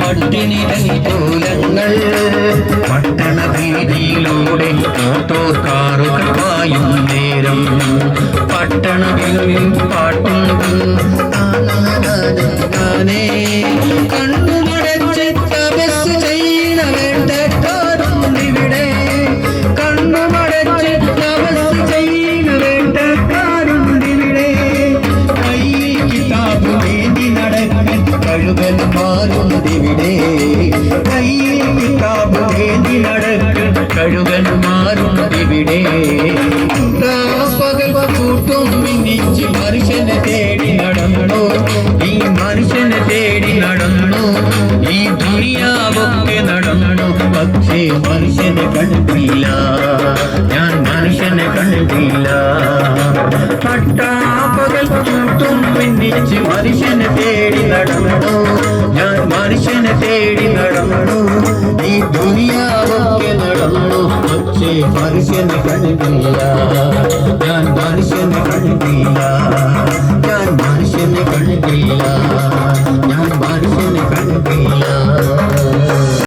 പട്ടിണി പട്ടണ വീതിയിലൂടെ നേരം. പട്ടണത്തിൽ പാട്ടും കയ്യിൽ കിതാബ് വേണ്ടി നടക്കൻ കഴുകൻ മാറുണ്ടിവിടെ പകൽ കൂട്ടും മിന്നിച്ച് മനുഷ്യനെ തേടി നടന്നു ഈ മനുഷ്യനെ തേടി നടന്നു ഈ ദുനിയാവൊക്കെ നടന്നു പക്ഷേ മനുഷ്യനെ കണ്ടില്ല ഞാൻ മനുഷ്യനെ കണ്ടില്ല പട്ടാപ്പകൽ കൂട്ടും പിന്നിച്ച് മനുഷ്യനെ തേടി നടന്നു? മനുഷ്യനെ തേടി നടന്നു ഈ ദുനിയാവൊക്കെ നടന്നു പക്ഷേ